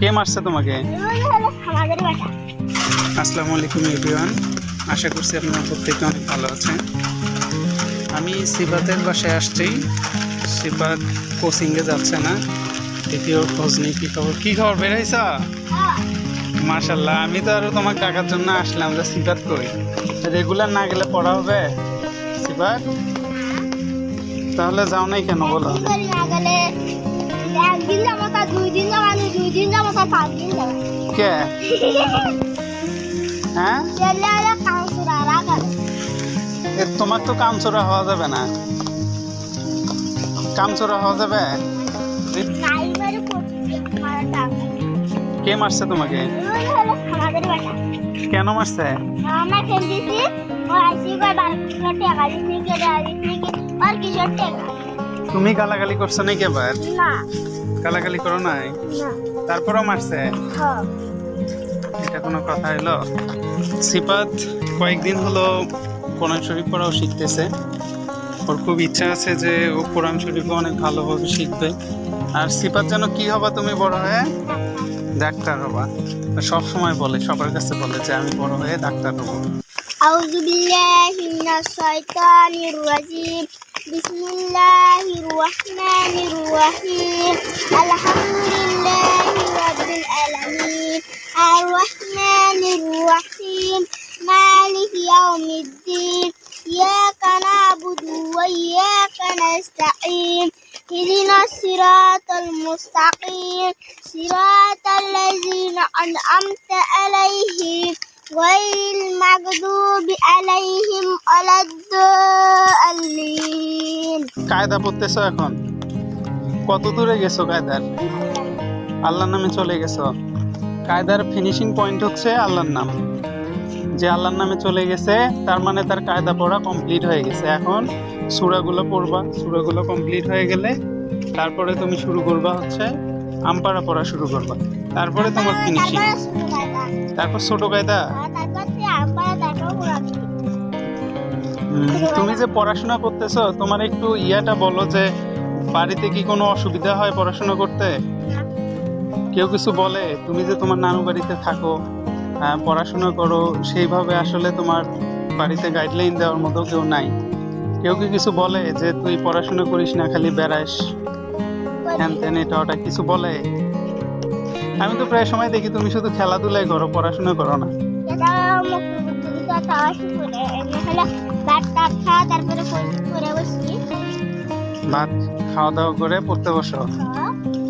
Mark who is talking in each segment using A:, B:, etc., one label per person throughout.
A: কে মারছে তোমাকে? আসসালামু আলাইকুম, এভরিওয়ান। আশা করছি আপনারা প্রত্যেকে অনেক ভালো আছেন। আমি সিবাতের বাসায় আসছি। সিবাত কোচিংয়ে যাচ্ছে না। ওর খোঁজ নেই, কী খবর? কী খবর বেরাইছ মাশাল্লাহ আমি তো আরও তোমার টাকার জন্য আসলাম যে সিবাত কই। রেগুলার না গেলে পড়া হবে? সিবাত তাহলে যাও নাই কেন, বলো।
B: করি দুই দিন
A: কে? হ্যাঁ? তোমার তো কামচোরা হওয়া যাবে না। কামচোরা হওয়া যাবে? কে মারছে তোমাকে? কেন মারছে? তুমি গালাগালি করছ নাকি এবার? গালাগালি করো নাই? তারপরও মারছে?
B: হ্যাঁ
A: এটা কোনো কথা এলো সিপাত কয়েকদিন হলো কোরআন শরীফ পড়াও শিখতেছে। ওর খুব ইচ্ছা আছে যে ও কোরআন শরীফও অনেক ভালোভাবে শিখবে। আর সিপাত যেন কি হবা তুমি বড় হয়ে? ডাক্তার হবা। সব সময় বলে, সবার কাছে বলে যে আমি বড় হয়ে ডাক্তার হব।
B: আলহামদুলিল্লাহ। الرحمن الرحيم مالك يوم الدين إياك نعبد وإياك نستعين اهدنا الصراط المستقيم صراط الذين أنعمت عليهم غير المغضوب عليهم ولا الضالين
A: কায়দা পড়তেছো এখন কত দূরে গেছো কায়দার আল্লাহর নামে চলে গেছো কায়দার ফিনিশিং পয়েন্ট হচ্ছে আল্লাহর নাম। যে আল্লাহর নামে চলে গেছে, তার মানে তার কায়দা পড়া কমপ্লিট হয়ে গেছে। এখন সুরাগুলো পড়বা, সুরাগুলো কমপ্লিট হয়ে গেলে তারপরে তুমি শুরু করবা হচ্ছে আমপাড়া পড়া শুরু করবা। তারপরে তোমার ফিনিশিং
B: তারপরে
A: ছোট কায়দা। তুমি যে পড়াশোনা করতেছো, তোমার একটু ইয়াটা বলো যে বাড়িতে কি কোনো অসুবিধা হয় পড়াশোনা করতে? কেউ কিছু বলে, তুমি যে তোমার নানু বাড়িতে থাকো পড়াশোনা করো, সেইভাবে আসলে তোমার বাড়িতে গাইডলাইন দেওয়ার মতো কেউ নাই। কেউ কি কিছু বলে যে, তুই পড়াশোনা করিস না, খালি বেড়াস হ্যান ত্যান এটা ওটা কিছু বলে? আমি তো প্রায় সময় দেখি তুমি শুধু খেলাধুলাই করো, পড়াশোনা করো না।
B: ভাত। খাওয়া
A: দাওয়া করে পড়তে বসো।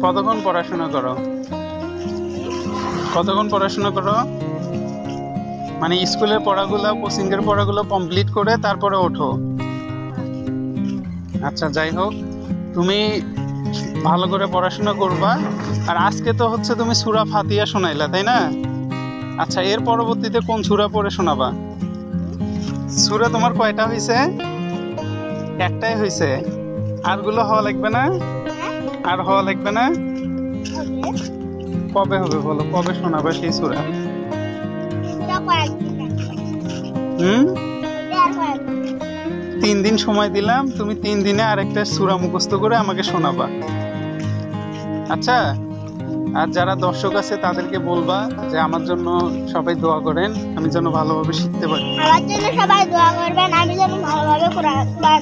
A: কতক্ষণ পড়াশোনা করো? কতক্ষণ পড়াশোনা করো? মানে স্কুলের পড়াগুলো, কোচিংয়ের পড়াগুলো কমপ্লিট করে তারপরে ওঠো। আচ্ছা যাই হোক, তুমি ভালো করে পড়াশোনা করবা। আর আজকে তো হচ্ছে তুমি সুরা ফাতিয়া শোনাইলা, তাই না? আচ্ছা এর পরবর্তীতে কোন সুরা পড়ে শোনাবা? সুরা তোমার কয়টা হয়েছে একটাই হয়েছে আরগুলো হওয়া লাগবে না? আর হওয়া লাগবে না? কবে হবে বলো? কবে শোনাবে সেই সুরা? হুম। তিন দিন সময় দিলাম তুমি তিন দিনে আরেকটা সুরা মুখস্থ করে আমাকে শোনাবা। আচ্ছা? আর যারা দর্শক আছে, তাদেরকে বলবা যে আমার জন্য সবাই দোয়া করেন, আমি যেন ভালোভাবে শিখতে পারি।
B: আমার জন্য সবাই দোয়া করবেন, আমি যেন ভালোভাবে শিখতে পারি।